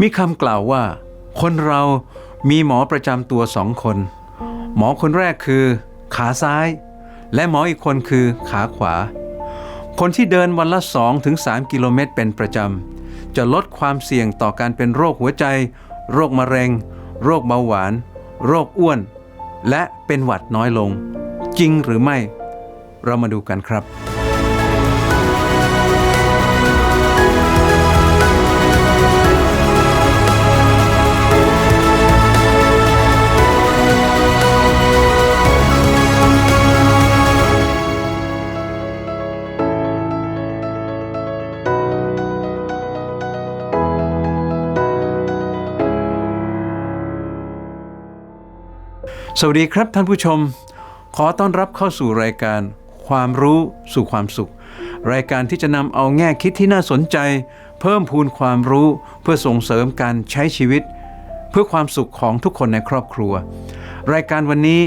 มีคำกล่าวว่า คนเรามีหมอประจำตัวสองคน หมอคนแรกคือขาซ้าย และหมออีกคนคือขาขวา คนที่เดินวันละ2-3ถึง3กิโลเมตรเป็นประจำ จะลดความเสี่ยงต่อการเป็นโรคหัวใจ โรคมะเร็ง โรคเบาหวาน โรคอ้วน และเป็นหวัดน้อยลง จริงหรือไม่ เรามาดูกันครับ วัสดีครับท่านผู้ชม ขอต้อนรับเข้าสู่รายการ ความรู้สู่ความสุข รายการที่จะนำเอาแง่คิดที่น่าสนใจ เพิ่มพูนความรู้เพื่อส่งเสริมการใช้ชีวิต เพื่อความสุขของทุกคนในครอบครัว รายการวันนี้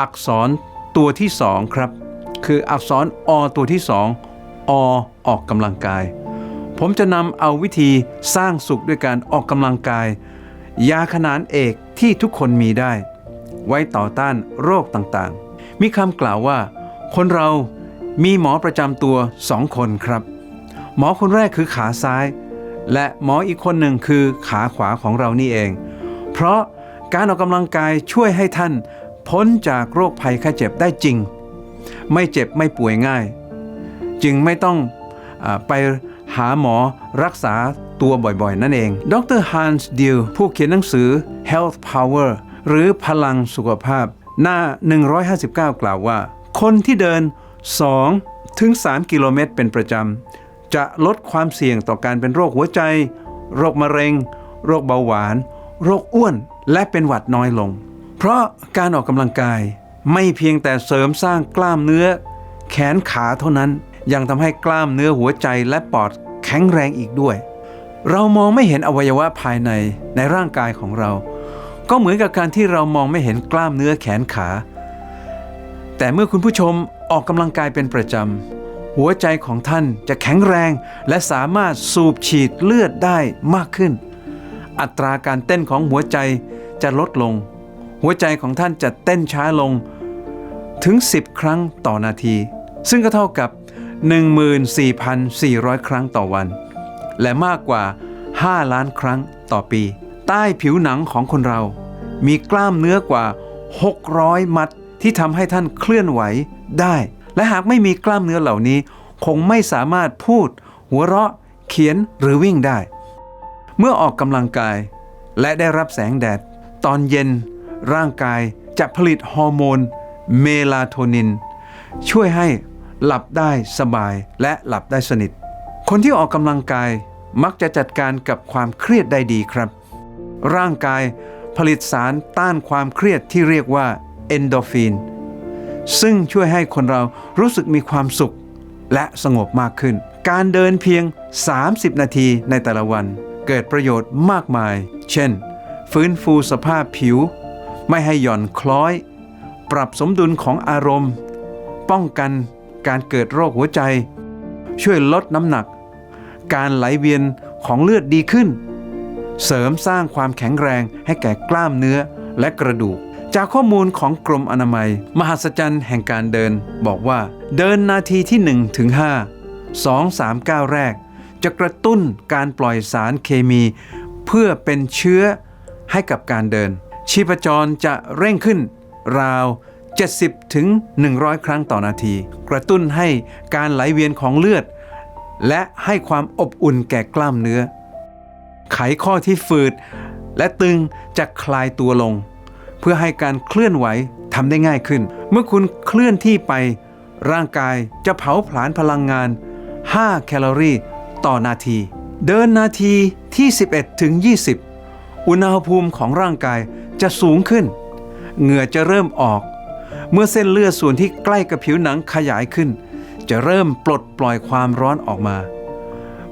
อักษรตัวที่สองครับ คืออักษรอตัวที่สองอออกกำลังกาย ผมจะนำเอาวิธีสร้างสุขด้วยการออกกำลังกาย ยาขนานเอกที่ทุกคนมีได้ ไว้ต่อต้านโรคต่างๆ มีคำกล่าวว่า คนเรามีหมอประจำตัวสองคนครับ หมอคนแรกคือขาซ้าย และหมออีกคนหนึ่งคือขาขวาของเรานี่เอง เพราะการออกกำลังกายช่วยให้ท่านพ้นจากโรคภัยไข้เจ็บได้จริง ไม่เจ็บไม่ป่วยง่าย จึงไม่ต้องอไปหาหมอรักษาตัวบ่อยๆ นั่นเอง ดรฮันส์ดิลผู้เขียนหนังสือ Health Power หรือพลังสุขภาพ หน้า 159 กล่าวว่า คนที่เดิน 2 ถึง 3 กิโลเมตรเป็นประจำ จะลดความเสี่ยงต่อการเป็นโรคหัวใจ โรคมะเร็ง โรคเบาหวาน โรคอ้วน และเป็นหวัดน้อยลง เพราะการออกกำลังกายไม่เพียงแต่เสริมสร้างกล้ามเนื้อ แขนขาเท่านั้นยังทำให้กล้ามเนื้อหัวใจและปอดแข็งแรงอีกด้วย เรามองไม่เห็นอวัยวะภายในในร่างกายของเรา ก็เหมือนกับการที่เรามองไม่เห็นกล้ามเนื้อแขนขา แต่เมื่อคุณผู้ชมออกกำลังกายเป็นประจำ หัวใจของท่านจะแข็งแรง และสามารถสูบฉีดเลือดได้มากขึ้น อัตราการเต้นของหัวใจจะลดลง หัวใจของท่านจะเต้นช้าลงถึง 10 ครั้งต่อนาที ซึ่งก็เท่ากับ 14,400 ครั้งต่อวัน และมากกว่า 5 ล้านครั้งต่อปี ใต้ผิวหนังของคนเรา มีกล้ามเนื้อกว่า 600 มัดที่ทำให้ท่านเคลื่อนไหวได้ และหากไม่มีกล้ามเนื้อเหล่านี้ คงไม่สามารถพูด หัวเราะ เขียนหรือวิ่งได้ เมื่อออกกำลังกาย และได้รับแสงแดด ตอนเย็น ร่างกายจะผลิตฮอร์โมน เมลาโทนิน ช่วยให้หลับได้สบายและหลับได้สนิท คนที่ออกกำลังกายมักจะจัดการกับความเครียดได้ดีครับ ร่างกาย ผลิตสารต้านความเครียดที่เรียกว่าเอนโดฟินซึ่งช่วยให้คนเรารู้สึกมีความสุขและสงบมากขึ้น การเดินเพียง 30 นาทีในแต่ละวัน เกิดประโยชน์มากมาย เช่น ฟื้นฟูสภาพผิว ไม่ให้หย่อนคล้อย ปรับสมดุลของอารมณ์ ป้องกันการเกิดโรคหัวใจ ช่วยลดน้ำหนัก การไหลเวียนของเลือดดีขึ้น เสริมสร้างความแข็งแรงให้แก่กล้ามเนื้อและกระดูก จากข้อมูลของกรมอนามัย มหัศจรรย์แห่งการเดิน บอกว่าเดินนาทีที่1ถึง5 2 3ก้าแรก จะกระตุ้นการปล่อยสารเคมี เพื่อเป็นเชื้อให้กับการเดิน ชีพจรจะเร่งขึ้นราว 70 ถึง 100 ครั้งต่อนาที กระตุ้นให้การไหลเวียนของเลือด และให้ความอบอุ่นแก่กล้ามเนื้อ ไขข้อที่ฝืด และตึงจะคลายตัวลง เพื่อให้การเคลื่อนไหวทำได้ง่ายขึ้น เมื่อคุณเคลื่อนที่ไป ร่างกายจะเผาผลาญพลังงาน 5 แคลอรี่ต่อนาที เดินนาทีที่ 11ถึง20 อุณหภูมิของร่างกายจะสูงขึ้น เหงื่อจะเริ่มออก เมื่อเส้นเลือดส่วนที่ใกล้กับผิวหนังขยายขึ้น จะเริ่มปลดปล่อยความร้อนออกมา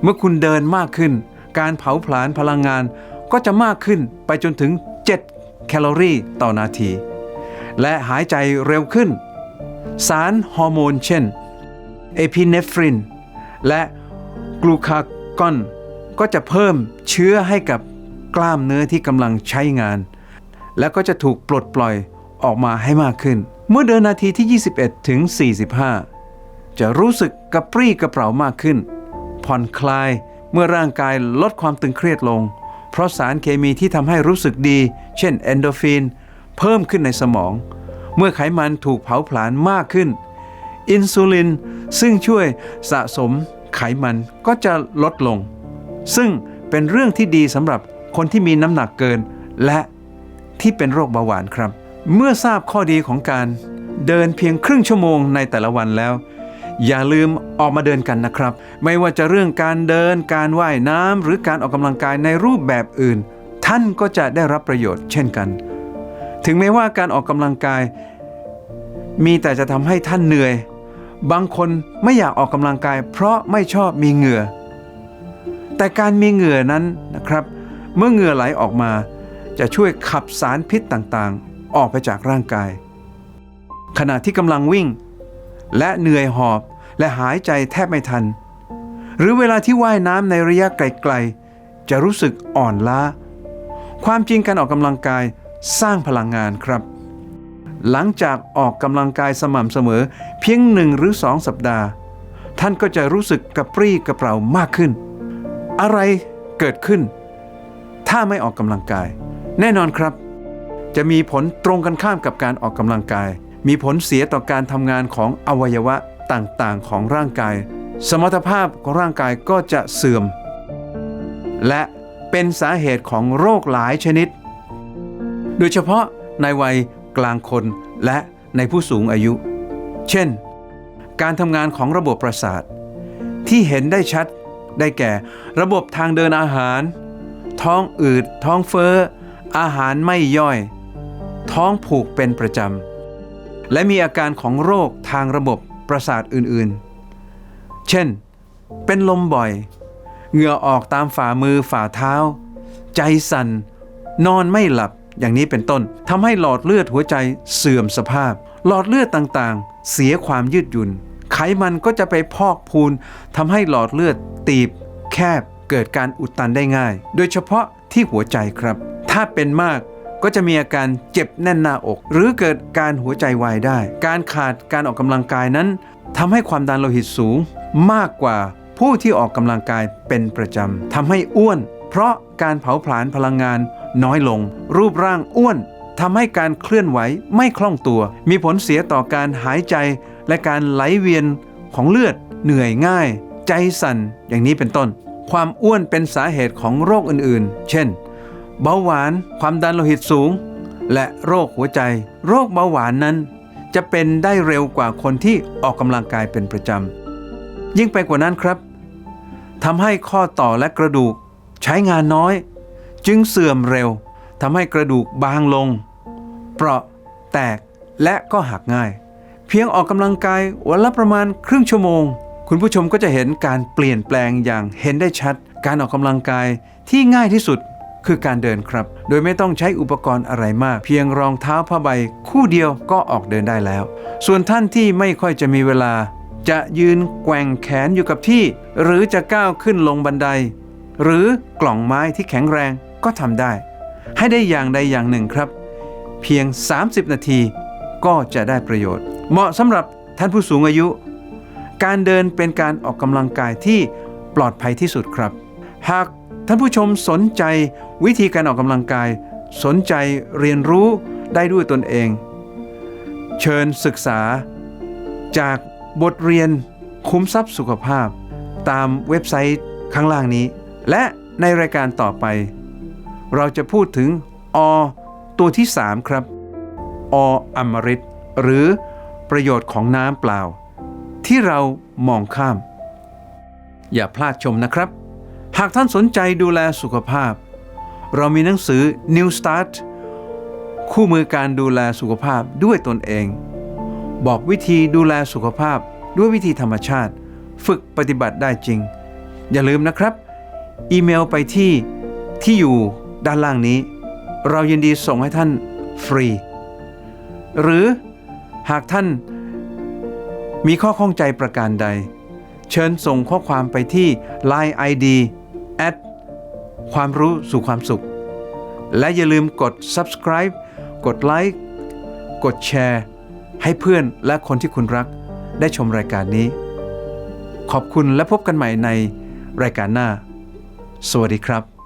เมื่อคุณเดินมากขึ้น การเผาผลาญพลังงานก็จะมากขึ้นไปจนถึง 7 แคลอรี่ต่อนาที และหายใจเร็วขึ้น สารฮอร์โมนเช่น เอพิเนฟริน และกลูคากอน ก็จะเพิ่มเชื้อให้กับกล้ามเนื้อที่กำลังใช้งาน แล้วก็จะถูกปลดปล่อยออกมาให้มากขึ้น เมื่อเดินนาทีที่ 21 ถึง 45 จะรู้สึกกระปรี้กระเปร่ามากขึ้น ผ่อนคลาย เมื่อร่างกายลดความตึงเครียดลง เพราะสารเคมีที่ทำให้รู้สึกดี เช่น เอนโดฟิน เพิ่มขึ้นในสมอง เมื่อไขมันถูกเผาผลาญมากขึ้น อินซูลินซึ่งช่วยสะสมไขมันก็จะลดลง ซึ่งเป็นเรื่องที่ดีสำหรับคนที่มีน้ำหนักเกิน และที่เป็นโรคเบาหวานครับ เมื่อทราบข้อดีของการเดินเพียงครึ่งชั่วโมงในแต่ละวันแล้ว อย่าลืม ออกมาเดินกันนะครับ ไม่ว่าจะเรื่องการเดินการว่ายน้ำหรือการออกกำลังกายในรูปแบบอื่น ท่านก็จะได้รับประโยชน์เช่นกัน ถึงแม้ว่าการออกกำลังกาย มีแต่จะทำให้ท่านเหนื่อย บางคนไม่อยากออกกำลังกาย เพราะไม่ชอบมีเหงื่อ แต่การมีเหงื่อนั้นนะครับ เมื่อเหงื่อไหลออกมา จะช่วยขับสารพิษต่างๆ ออกไปจากร่างกาย ขณะที่กำลังวิ่ง และเหนื่อยหอบ และหายใจแทบไม่ทัน หรือเวลาที่ว่ายน้ำในระยะไกลๆ จะรู้สึกอ่อนล้า ความจริงการออกกำลังกายสร้างพลังงานครับ หลังจากออกกำลังกายสม่ำเสมอเพียงหนึ่งหรือสองสัปดาห์ ท่านก็จะรู้สึกกระปรี้กระเปร่ามากขึ้น อะไรเกิดขึ้น ถ้าไม่ออกกำลังกาย แน่นอนครับ จะมีผลตรงกันข้ามกับการออกกำลังกาย มีผลเสียต่อการทำงานของอวัยวะ ต่างๆของร่างกาย สมรรถภาพของร่างกายก็จะเสื่อม และเป็นสาเหตุของโรคหลายชนิด โดยเฉพาะในวัยกลางคนและในผู้สูงอายุ เช่น การทำงานของระบบประสาท ที่เห็นได้ชัดได้แก่ระบบทางเดินอาหาร ท้องอืด ท้องเฟ้อ อาหารไม่ย่อย ท้องผูกเป็นประจำ และมีอาการของโรคทางระบบ ประสาทอื่นๆ เช่น เป็นลมบ่อย เหงื่อออกตามฝ่ามือฝ่าเท้า ใจสั่น นอนไม่หลับอย่างนี้เป็นต้นทำให้หลอดเลือดหัวใจเสื่อมสภาพ หลอดเลือดต่างๆ เสียความยืดหยุ่น ไขมันก็จะไปพอกพูนทำให้หลอดเลือดตีบ แคบเกิดการอุดตันได้ง่าย โดยเฉพาะที่หัวใจครับ ถ้าเป็นมาก ก็จะมีอาการเจ็บแน่นหน้าอก หรือเกิดการหัวใจวายได้ การขาดการออกกำลังกายนั้นทำให้ความดันโลหิตสูงมากกว่าผู้ที่ออกกำลังกายเป็นประจำทำให้อ้วน เพราะการเผาผลาญพลังงานน้อยลง รูปร่างอ้วนทำให้การเคลื่อนไหวไม่คล่องตัว มีผลเสียต่อการหายใจ และการไหลเวียนของเลือด เหนื่อยง่าย ใจสั่นอย่างนี้เป็นต้น ความอ้วนเป็นสาเหตุของโรคอื่นๆ เช่น เบาหวาน ความดันโลหิตสูง และโรคหัวใจ โรคเบาหวานนั้น จะเป็นได้เร็วกว่าคนที่ออกกำลังกายเป็นประจำ ยิ่งไปกว่านั้นครับทำให้ข้อต่อและกระดูกใช้งานน้อย จึงเสื่อมเร็วทำให้กระดูกบางลง เปราะ แตกและก็หักง่าย เพียงออกกำลังกายวันละประมาณครึ่งชั่วโมง คุณผู้ชมก็จะเห็นการเปลี่ยนแปลงอย่างเห็นได้ชัด การออกกำลังกายที่ง่ายที่สุด คือการเดินครับ โดยไม่ต้องใช้อุปกรณ์อะไรมาก เพียงรองเท้าผ้าใบคู่เดียวก็ออกเดินได้แล้ว ส่วนท่านที่ไม่ค่อยจะมีเวลา จะยืนแกว่งแขนอยู่กับที่ หรือจะก้าวขึ้นลงบันได หรือกล่องไม้ที่แข็งแรงก็ทำได้ ให้ได้อย่างใดอย่างหนึ่งครับ เพียง 30 นาทีก็จะได้ประโยชน์ เหมาะสำหรับท่านผู้สูงอายุ การเดินเป็นการออกกำลังกายที่ปลอดภัยที่สุดครับ หาก ท่านผู้ชมสนใจวิธีการออกกำลังกาย สนใจเรียนรู้ได้ด้วยตนเอง เชิญศึกษา จากบทเรียนคุ้มทรัพย์สุขภาพ ตามเว็บไซต์ข้างล่างนี้ และในรายการต่อไป เราจะพูดถึงอตัวที่ 3 ครับ ออมฤตหรือประโยชน์ของน้ำเปล่า ที่เรามองข้าม อย่าพลาดชมนะครับากท่านสนใจดูแลสุขภาพ เรามีหนังสือ New Start คู่มือการดูแลสุขภาพด้วยตนเอง บอกวิธีดูแลสุขภาพด้วยวิธีธรรมชาติ ฝึกปฏิบัติได้จริง อย่าลืมนะครับ อีเมลไปที่ที่อยู่ด้านล่างนี้ เรายินดีส่งให้ท่านฟรี หรือหากท่านมีข้อข้องใจประการใด เชิญส่งข้อความไปที่ Line ID at ความรู้สู่ความสุข และอย่าลืมกด subscribe กดไลค์กดแชร์ ให้เพื่อนและคนที่คุณรักได้ชมรายการนี้ ขอบคุณและพบกันใหม่ในรายการหน้า สวัสดีครับ